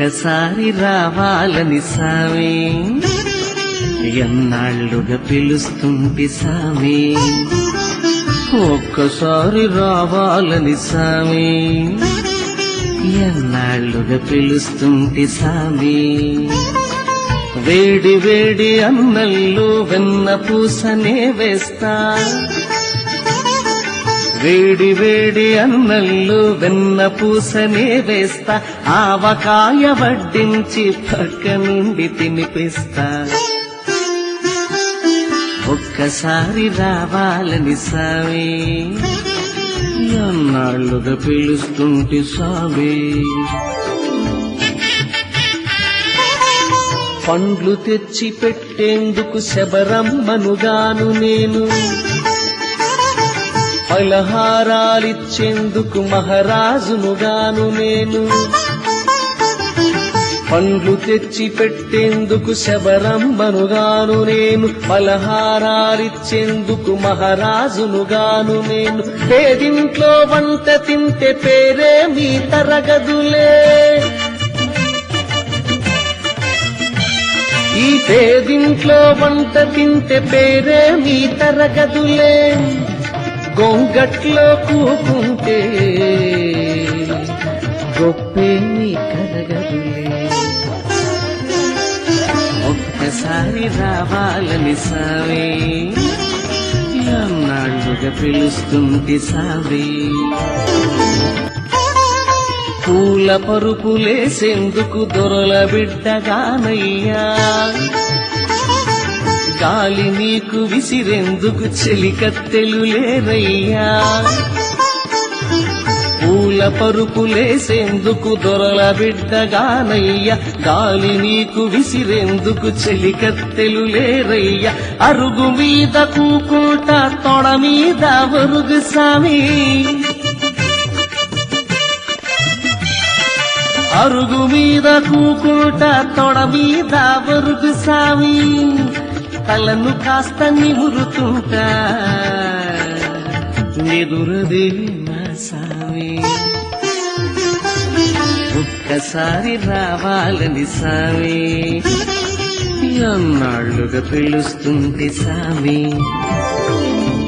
ఒక్కసారి రావాలని సామి. ఎన్నాళ్ళుగా పిలుస్తుంటి సామి. ఒక్కసారి రావాలని సామి. ఎన్నాళ్ళుగా పిలుస్తుంటి సామి. వేడి వేడి అన్నల్లు వెన్న పూసనే వేస్తా. వేడి వేడి అన్నల్లు వెన్న పూసనే వేస్తా ఆవకాయ వడ్డించి పక్క నుండి తినిపిస్తా. ఒక్కసారి రావాలని సావే ఎన్నాళ్ళుగా పిలుస్తుంటే సావే. పండ్లు తెచ్చి పెట్టేందుకు శబరమ్మనుగాను నేను. ఫలహారాలిచ్చేందుకు మహారాజునుగాను నేను. పండ్లు తెచ్చి పెట్టేందుకు శబరంబనుగాను నేను. ఫలహారాలిచ్చేందుకు మహారాజునుగాను నేను. పేదింట్లో వంట తింటే పేరే మీ తరగదులే. ఈ పేదింట్లో వంట తింటే పేరే మీ తరగదులే. గొంగట్లో కూకుంటే గొప్పే మీ ఒక్కసారి రావాలని సావే. నాడుగా పిలుస్తుంది సావే. పూల పరుపులేసేందుకు దొరల బిడ్డగానయ్యా. గాలి నీకు విసిరెందుకు చెలికత్తెలు లేరయ్యా పూల పరుపులేసేందుకు దొరల బిడ్డగానయ్యా. గాలి నీకు విసిరేందుకు చెలికత్తెలు లేరయ్యా అరుగు మీద కూకుట తొడ మీద వరుగు సామి. అరుగు మీద కూకుంట తొడ మీద వరుగు సామి. తలను కాస్త నివురుతుంటా ఎదురదే నా సామి. ఒక్కసారి రావాలని సామి. ఎన్నాళ్ళుగా పిలుస్తుంటే సామి.